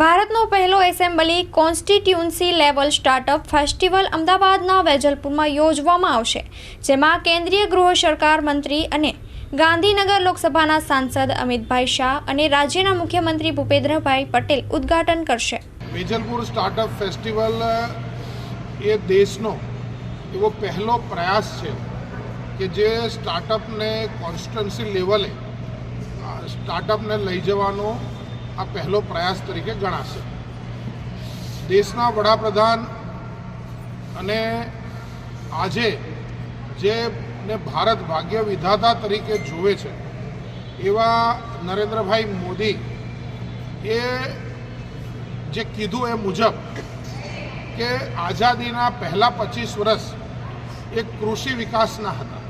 ભારતનો પહેલો assembly constituency level startup festival અમદાવાદના વેજલપુરમાં યોજવામાં આવશે, જેમાં કેન્દ્રીય ગૃહ સરકાર મંત્રી અને ગાંધીનગર લોકસભાના સાંસદ અમિતભાઈ શાહ અને રાજ્યના મુખ્યમંત્રી ભૂપેન્દ્રભાઈ પટેલ ઉદ્ઘાટન કરશે. વેજલપુર સ્ટાર્ટઅપ ફેસ્ટિવલ એ દેશનો એવો પહેલો પ્રયાસ છે કે જે સ્ટાર્ટઅપને કોન્સ્ટન્સી લેવલે સ્ટાર્ટઅપને લઈ જવાનો આ પહેલો પ્રયાસ તરીકે ગણાશે. દેશના વડાપ્રધાન અને આજે જે ને ભારત ભાગ્ય વિધાતા તરીકે જુએ છે, એવા નરેન્દ્રભાઈ મોદી એ જે કીધું એ મુજબ કે આઝાદીના પહેલા પચીસ વર્ષ એ કૃષિ વિકાસના હતા.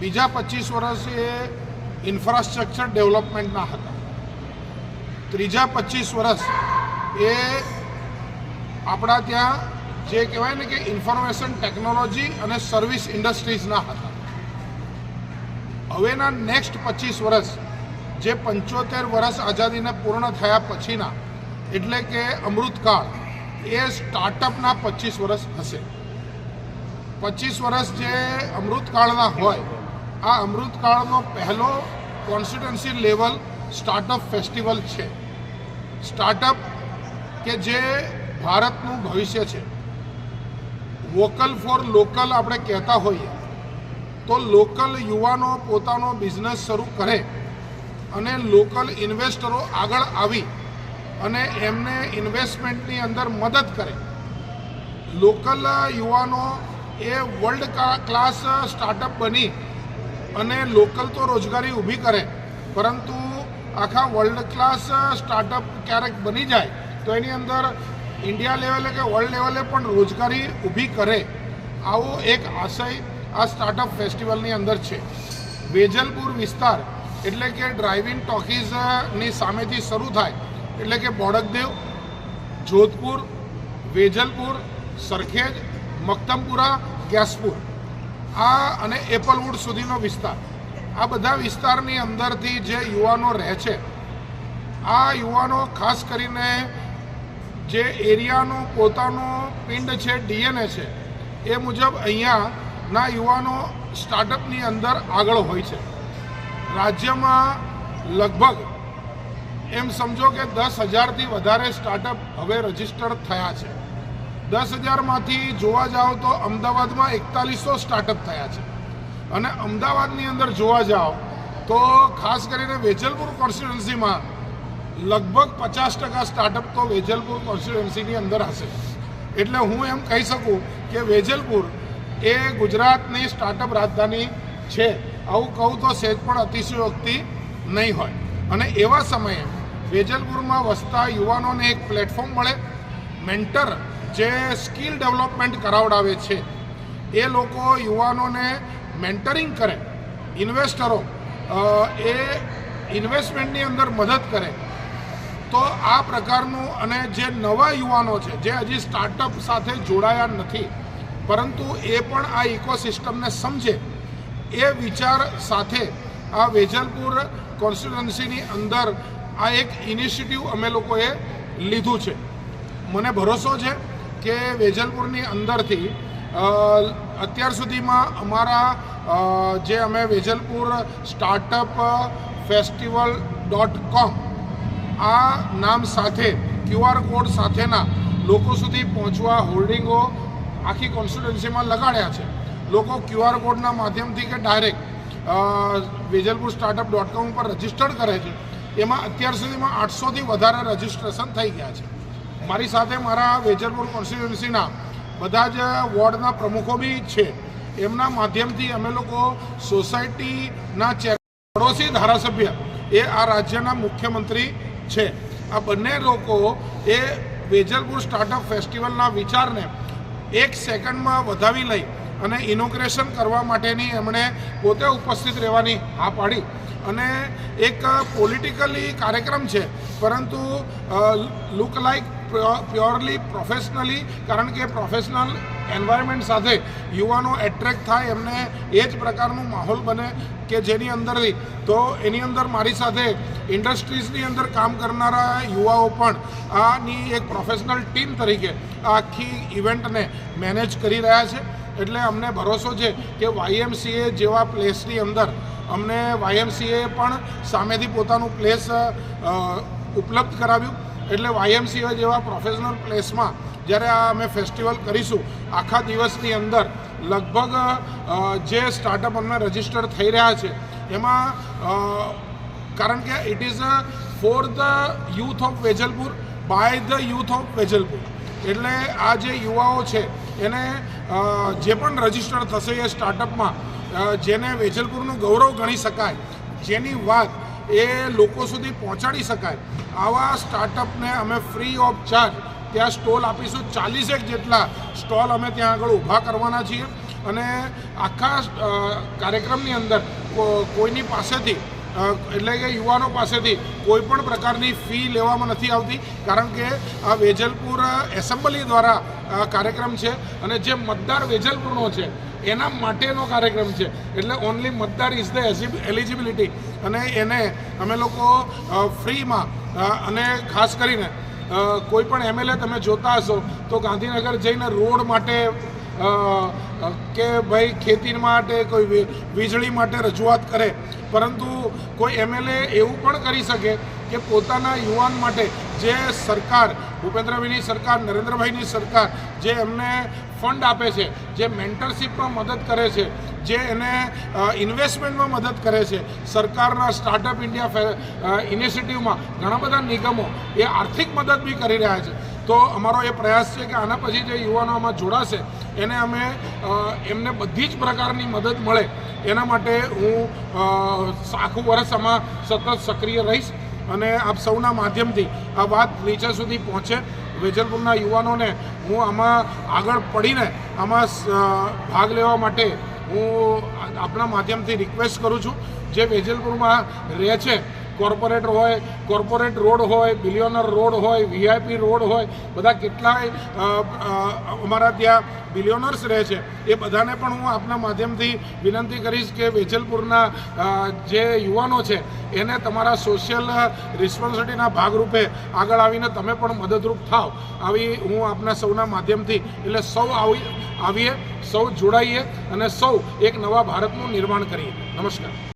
બીજા પચીસ વર્ષ એ ઇન્ફ્રાસ્ટ્રક્ચર ડેવલપમેન્ટના હતા. ત્રીજા પચીસ વર્ષ એ આપણા ત્યાં જે કહેવાય ને કે ઇન્ફોર્મેશન ટેકનોલોજી અને સર્વિસ ઇન્ડસ્ટ્રીઝના હતા. હવેના નેક્સ્ટ પચીસ વર્ષ જે પંચોતેર વર્ષ આઝાદીને પૂર્ણ થયા પછીના, એટલે કે અમૃતકાળ, એ સ્ટાર્ટઅપના પચીસ વર્ષ હશે. પચીસ વર્ષ જે અમૃતકાળના હોય, આ અમૃતકાળનો પહેલો કોન્સ્ટિટ્યુન્સી લેવલ સ્ટાર્ટઅપ ફેસ્ટિવલ છે. સ્ટાર્ટઅપ કે જે ભારતનું ભવિષ્ય છે. વોકલ ફોર લોકલ આપણે કહેતા હોઈએ. તો લોકલ યુવાનો પોતાનો બિઝનેસ શરૂ કરે અને લોકલ ઇન્વેસ્ટરો આગળ આવી અને એમને ઇન્વેસ્ટમેન્ટની અંદર મદદ કરે. લોકલ યુવાનો એ વર્લ્ડ ક્લાસ સ્ટાર્ટઅપ બની અને લોકલ તો રોજગારી ઊભી કરે. પરંતુ આખા વર્લ્ડ ક્લાસ સ્ટાર્ટઅપ ક્યારેક બની જાય, તો એની અંદર ઇન્ડિયા લેવલે કે વર્લ્ડ લેવલે પણ રોજગારી ઊભી કરે. આવો એક આશય આ સ્ટાર્ટઅપ ફેસ્ટિવલની અંદર છે. વેજલપુર વિસ્તાર એટલે કે ડ્રાઇવિંગ ટોકીઝની સામેથી શરૂ થાય, એટલે કે બોડકદેવ, જોધપુર, વેજલપુર, સરખેજ, મક્તમપુરા, ગેસપુર. આ અને એપલવુડ સુધીનો વિસ્તાર. આ બધા વિસ્તારની અંદરથી જે યુવાનો રહે છે, આ યુવાનો ખાસ કરીને જે એરિયાનું પોતાનું પિંડ છે, ડીએનએ છે, એ મુજબ અહીંયાના યુવાનો સ્ટાર્ટઅપની અંદર આગળ હોય છે. રાજ્યમાં લગભગ એમ સમજો કે દસ હજારથી વધારે સ્ટાર્ટઅપ હવે રજિસ્ટર થયા છે. દસ હજારમાંથી જોવા જાઓ તો અમદાવાદમાં એકતાલીસો સ્ટાર્ટઅપ થયા છે. અને અમદાવાદની અંદર જોવા જાઓ તો ખાસ કરીને વેજલપુર કોન્સ્ટિટ્યુન્સીમાં લગભગ પચાસ ટકા સ્ટાર્ટઅપ તો વેજલપુર કોન્સ્ટિટ્યુન્સીની અંદર હશે. એટલે હું એમ કહી શકું કે વેજલપુર એ ગુજરાતની સ્ટાર્ટઅપ રાજધાની છે. આવું કહું તો સહેજ પણ અતિશયોક્તિ નહીં હોય. અને એવા સમયે વેજલપુરમાં વસતા યુવાનોને એક પ્લેટફોર્મ મળે મેન્ટર જે સ્કિલ ડેવલપમેન્ટ કરાવડાવે છે. એ લોકો યુવાનોને મેન્ટરિંગ કરે ઇન્વેસ્ટરો એ ઇન્વેસ્ટમેન્ટની અંદર મદદ કરે, તો આ પ્રકારનું અને જે નવા યુવાનો છે, જે હજી સ્ટાર્ટઅપ સાથે જોડાયા નથી, પરંતુ એ પણ આ ઇકોસિસ્ટમને સમજે, એ વિચાર સાથે આ વેજલપુર કોન્સ્ટિટ્યુન્સીની અંદર આ એક ઇનિશિયેટિવ અમે લોકોએ લીધું છે. મને ભરોસો છે કે વેજલપુરની અંદરથી અત્યાર સુધીમાં અમારા જે અમે Vejalpur startup festival dot com આ નામ સાથે ક્યુઆર કોડ સાથેના લોકો સુધી પહોંચવા હોર્ડિંગો આખી કોન્સ્ટિટ્યુન્સીમાં લગાડ્યા છે. લોકો ક્યુઆર કોડના માધ્યમથી કે direct Vejalpur startup dot com ઉપર રજીસ્ટર્ડ કરે છે. એમાં અત્યાર સુધીમાં આઠસોથી વધારે રજીસ્ટ્રેશન થઈ ગયા છે. મારી સાથે મારા વેજલપુર કોન્સ્ટિટ્યુન્સીના બધા જ વોર્ડના પ્રમુખો બી છે. એમના માધ્યમથી અમે લોકો સોસાયટીના ચેર પડોશી ધારાસભ્ય એ આ રાજ્યના મુખ્યમંત્રી છે. આ બંને લોકો એ વેજલપુર સ્ટાર્ટઅપ ફેસ્ટિવલના વિચારને એક સેકન્ડમાં વધાવી લઈ અને ઇનોગ્રેશન કરવા માટેની એમણે પોતે ઉપસ્થિત રહેવાની હા પાડી. અને એક પોલિટિકલી કાર્યક્રમ છે, પરંતુ લુક લાઇક પ્યોરલી, પ્રોફેશનલી, કારણ કે પ્રોફેશનલ એન્વાયરમેન્ટ સાથે યુવાનો એટ્રેક્ટ થાય, એમને એ જ પ્રકારનું માહોલ બને કે જેની અંદરથી. તો એની અંદર મારી સાથે ઇન્ડસ્ટ્રીઝની અંદર કામ કરનારા યુવાઓ પણ આની એક પ્રોફેશનલ ટીમ તરીકે આખી ઇવેન્ટને મેનેજ કરી રહ્યા છે. એટલે અમને ભરોસો છે કે વાયએમસીએ જેવા પ્લેસની અંદર અમને વાયએમસીએ પણ સામેથી પોતાનું પ્લેસ ઉપલબ્ધ કરાવ્યું. એટલે વાયએમસીએ જેવા પ્રોફેશનલ પ્લેસમાં જ્યારે આ અમે ફેસ્ટિવલ કરીશું, આખા દિવસની અંદર લગભગ જે સ્ટાર્ટઅપ અમને રજિસ્ટર થઈ રહ્યા છે, એમાં કારણ કે it is for the youth of Vejalpur by the youth of Vejalpur. એટલે આ જે યુવાઓ છે, એને જે પણ રજિસ્ટર થશે એ સ્ટાર્ટઅપમાં જેને વેજલપુરનું ગૌરવ ગણી શકાય, જેની વાત એ લોકો સુધી પહોંચાડી શકાય. આવા સ્ટાર્ટઅપને અમે ફ્રી ઓફ ચાર્જ ત્યાં સ્ટોલ આપીશું. ચાલીસેક જેટલા સ્ટોલ અમે ત્યાં આગળ ઊભા કરવાના છીએ. અને આખા કાર્યક્રમની અંદર કોઈની પાસેથી એટલે કે યુવાનો પાસેથી કોઈ પણ પ્રકારની ફી લેવામાં નથી આવતી, કારણ કે આ વેજલપુર એસેમ્બલી દ્વારા કાર્યક્રમ છે અને જે મતદાર વેજલપુરનો છે, એના માટેનો કાર્યક્રમ છે. એટલે ઓનલી મતદાર ઇઝ ધ એલિજિબિલિટી અને એને અમે લોકો ફ્રીમાં અને ખાસ કરીને કોઈ પણ એમએલએ તમે જોતા હશો, તો ગાંધીનગર જઈને રોડ માટે કે ભાઈ ખેતી માટે કોઈ વીજળી માટે રજૂઆત કરે. પરંતુ કોઈ એમએલએ એવું પણ કરી શકે કે પોતાના યુવાન માટે જે સરકાર, ભૂપેન્દ્રભાઈની સરકાર, નરેન્દ્રભાઈની સરકાર જે એમને ફંડ આપે છે, જે મેન્ટરશીપમાં મદદ કરે છે, જે એને ઇન્વેસ્ટમેન્ટમાં મદદ કરે છે, સરકારના સ્ટાર્ટઅપ ઇન્ડિયા ઇનિશિયેટિવમાં ઘણા બધા નિગમો એ આર્થિક મદદ બી કરી રહ્યા છે. તો અમારો એ પ્રયાસ છે કે આના પછી જે યુવાનો આમાં જોડાશે, એને અમે એમને બધી જ પ્રકારની મદદ મળે. એના માટે હું આખું વર્ષ આમાં સતત સક્રિય રહીશ અને આપ સૌના માધ્યમથી આ વાત નીચે સુધી પહોંચે. વેજલપુરના યુવાનોને હું આમાં આગળ પડીને આમાં ભાગ લેવા માટે હું આપણા માધ્યમથી રિક્વેસ્ટ કરું છું. જે વેજલપુરમાં રહે છે કોર્પોરેટ હોય, કોર્પોરેટ રોડ હોય બિલિયોનર રોડ હોય વીઆઈપી રોડ હોય, બધા કેટલાય અમારા ત્યાં બિલિયોનર્સ રહે છે. એ બધાને પણ હું આપના માધ્યમથી વિનંતી કરીશ કે વેજલપુરના જે યુવાનો છે, એને તમારા સોશિયલ રિસ્પોન્સિબિલિટીના ભાગરૂપે આગળ આવીને તમે પણ મદદરૂપ થાવ. આવી હું આપના સૌના માધ્યમથી, એટલે સૌ આવી, આવીએ, સૌ જોડાઈએ અને સૌ એક નવા ભારતનું નિર્માણ કરીએ. નમસ્કાર.